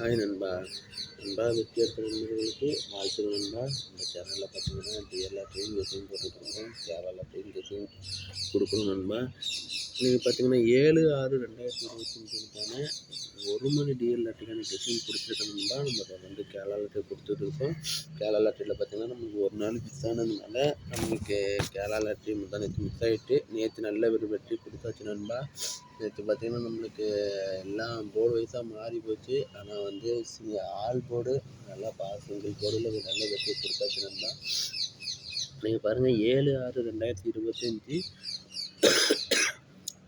Hi நண்பா நண்பா வெற்றி எடுத்த நண்பர்களுக்கு வாழ்த்துக்கள் நண்பா இந்த சேனலில் பார்த்தீங்கன்னா டிஎல்ஆர் ட்ரெயின் கெஸிங் போட்டுருக்காங்க. கேரளா ட்ரெயின் கெஸிங் கொடுக்கணும் நண்பா நீங்கள் பார்த்தீங்கன்னா ஏழு ஆறு ரெண்டாயிரத்தி இருபத்தஞ்சுக்கான ஒரு மணி டிஎல் லாட்டுக்கான டிசைன் கொடுத்துருக்கேன் நண்பா நம்ம வந்து கேரளா லாட்டரி கொடுத்துட்ருக்கோம் கேரளா லாட்டரியில் பார்த்தீங்கன்னா நமக்கு ஒரு நாள் மிஸ் ஆனதுனால நம்மளுக்கு கேரளா லாட்டரி முந்தா நேற்று மிஸ் ஆகிட்டு நேற்று நல்ல ஒரு வெற்றி கொடுத்தாச்சு நண்பா நேற்று பார்த்தீங்கன்னா நம்மளுக்கு எல்லாம் போர்டு வைஸாக மாறி போச்சு. ஆனால் வந்து சி- போர்டு நல்லா பாஸ் சிங்கிள் போர்டில் நல்ல வெற்றி கொடுத்தாச்சு நீங்கள் பாருங்கள் ஏழு ஆறு ரெண்டாயிரத்தி இருபத்தஞ்சி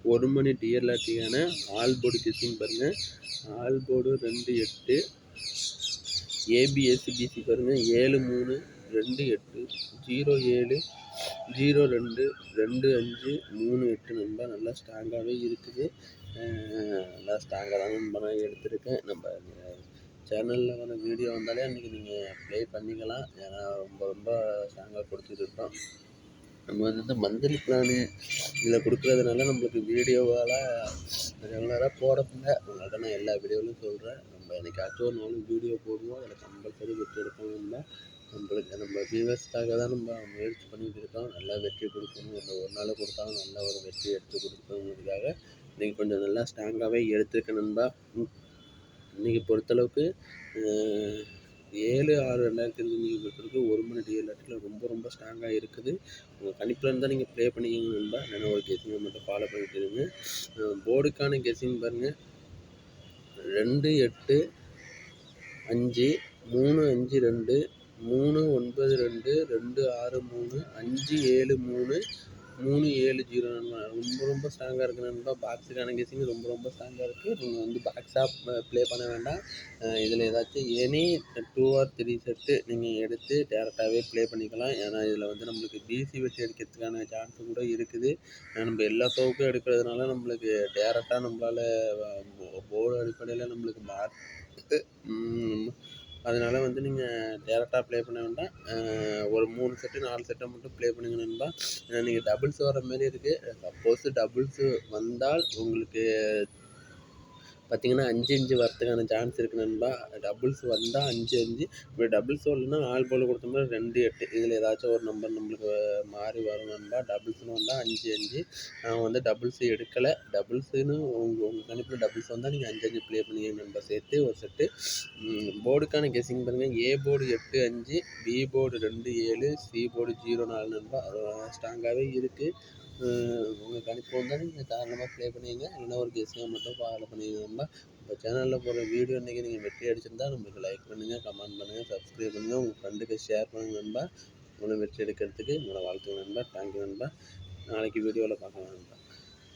ஒரு மணி டிஎல்ஆர்டிக்கான ஆல் போர்டு கிசிங் பாருங்கள் ஆல் போர்டு ரெண்டு எட்டு. ஏபிஎஸ்சிபிசி பாருங்கள் ஏழு மூணு ரெண்டு எட்டு ஜீரோ ஏழு ஜீரோ ரெண்டு ரெண்டு அஞ்சு மூணு எட்டு நண்பா நல்லா ஸ்ட்ராங்காகவே இருக்குது. நல்லா ஸ்ட்ராங்காக தான் நண்பா நான் எடுத்திருக்கேன். நம்ம சேனலில் வர வீடியோ வந்தாலே அன்றைக்கி நீங்கள் ப்ளே பண்ணிக்கலாம். ஏன்னா ரொம்ப ரொம்ப ஸ்ட்ராங்காக கொடுத்துட்ருக்கோம் நம்ம வந்து மந்த்லி பிளானு இதில் கொடுக்குறதுனால நம்மளுக்கு வீடியோவால் ரெகுலராக போடப்பில்ல உங்கள்கிட்ட நான் எல்லா வீடியோவிலும் சொல்கிறேன் நம்ம என்னைக்காச்சும் ஒரு நாள் வீடியோ போடுவோம். அதில் கம்பல்சரி வெற்றி எடுக்கணும்னா நம்மளுக்கு நம்ம வியூவர்ஸ்க்காக தான் நம்ம முயற்சி பண்ணிகிட்டு இருக்கோம். நல்லா வெற்றி கொடுக்கணும். இந்த ஒரு நாள் கொடுத்தாலும் நல்ல ஒரு வெற்றி எடுத்து கொடுக்கணுங்கிறதுக்காக இன்றைக்கி கொஞ்சம் நல்லா ஸ்ட்ராங்காகவே எடுத்திருக்கேன் நண்பா. இன்னைக்கு பொறுத்தளவுக்கு ஏழு ஆறு ரெண்டாயிரத்தி நீங்கள் கொடுத்ததுக்கு ஒரு மணி டிஎல் இடத்துல ரொம்ப ரொம்ப ஸ்ட்ராங்காக இருக்குது. உங்கள் கணிப்பில் இருந்தால் நீங்கள் ப்ளே பண்ணிக்கோங்க நண்பா. இல்லைன்னா ஒரு கெஸிங்கை மட்டும் ஃபாலோ பண்ணிட்டு இருங்க. போர்டுக்கான கெஸிங் பாருங்கள் ரெண்டு எட்டு அஞ்சு மூணு அஞ்சு ரெண்டு மூணு ஒன்பது ரெண்டு ரெண்டு ஆறு மூணு அஞ்சு ஏழு மூணு மூணு ஏழு ஜீரோ நண்பா ரொம்ப ரொம்ப ஸ்ட்ராங்காக இருக்குது நண்பா பாக்ஸுக்கான கெஸிங் ரொம்ப ரொம்ப ஸ்ட்ராங்காக இருக்குது நீங்கள் வந்து பாக்ஸாக ப்ளே பண்ண வேண்டாம். இதில் ஏதாச்சும் any two or three set நீங்கள் எடுத்து டேரெக்டாகவே ப்ளே பண்ணிக்கலாம். ஏன்னா இதில் வந்து நம்மளுக்கு பிசி வச்சு எடுக்கிறதுக்கான சான்ஸு கூட இருக்குது. நம்ம எல்லா ஷோவுக்கும் எடுக்கிறதுனால நம்மளுக்கு டேரெக்டாக நம்மளால் போர்டு அடிப்படையில் நம்மளுக்கு மார்க் அதனால் வந்து நீங்கள் டேரெக்டாக ப்ளே பண்ண வேண்டாம். ஒரு மூணு செட்டு நாலு செட்டை மட்டும் ப்ளே பண்ணுங்க நண்பா. ஏன்னா நீங்கள் டபுள்ஸ் வர மாரி இருக்குது சப்போஸ் டபுள்ஸு வந்தால் உங்களுக்கு பார்த்தீங்கன்னா அஞ்சு அஞ்சு வரத்துக்கான சான்ஸ் இருக்குது நண்பா. டபுள்ஸ் வந்தால் அஞ்சு அஞ்சு. இப்போ டபுள்ஸ் வரலன்னா ஆள் போல் கொடுத்தோம்னா ரெண்டு எட்டு. இதில் ஏதாச்சும் ஒரு நம்பர் நம்மளுக்கு மாறி வரும் நண்பா. டபுள்ஸ்னு வந்தால் அஞ்சு அஞ்சு. நான் வந்து டபுள்ஸ் எடுக்கலை. டபுள்ஸுன்னு உங்கள் உங்கள் கணிப்பில் டபுள்ஸ் வந்தால் நீங்கள் அஞ்சு அஞ்சு ப்ளே பண்ணிங்க நண்பா. சேர்த்து ஒரு செட்டு போர்டுக்கான கெஸிங் பாருங்கள் ஏ போர்டு எட்டு அஞ்சு. பி போர்டு ரெண்டு ஏழு. சி போர்டு ஜீரோ நாலு நண்பா. ஸ்ட்ராங்காகவே இருக்குது உங்கள் கணிப்பு வந்தால் நீங்கள் தாராளமாக ப்ளே பண்ணிங்க இல்லைன்னா ஒரு கெஸிங்கை மட்டும் ஃபாலோ பண்ணிங்க நம்ம சேனலில் போகிற வீடியோ இன்றைக்கி நீங்கள் வெற்றி அடிச்சிருந்தா நம்மளுக்கு லைக் பண்ணுங்கள் கமெண்ட் பண்ணுங்கள் சப்ஸ்கிரைப் பண்ணுங்கள் உங்கள் ஃப்ரெண்டுக்கு ஷேர் பண்ணுங்கள் நண்பா. உங்களை வெற்றி எடுக்கிறதுக்கு உங்களை வாழ்த்துங்க நண்பா. தேங்க்யூ நண்பா. நாளைக்கு வீடியோவில் பார்க்கலாம் நண்பா.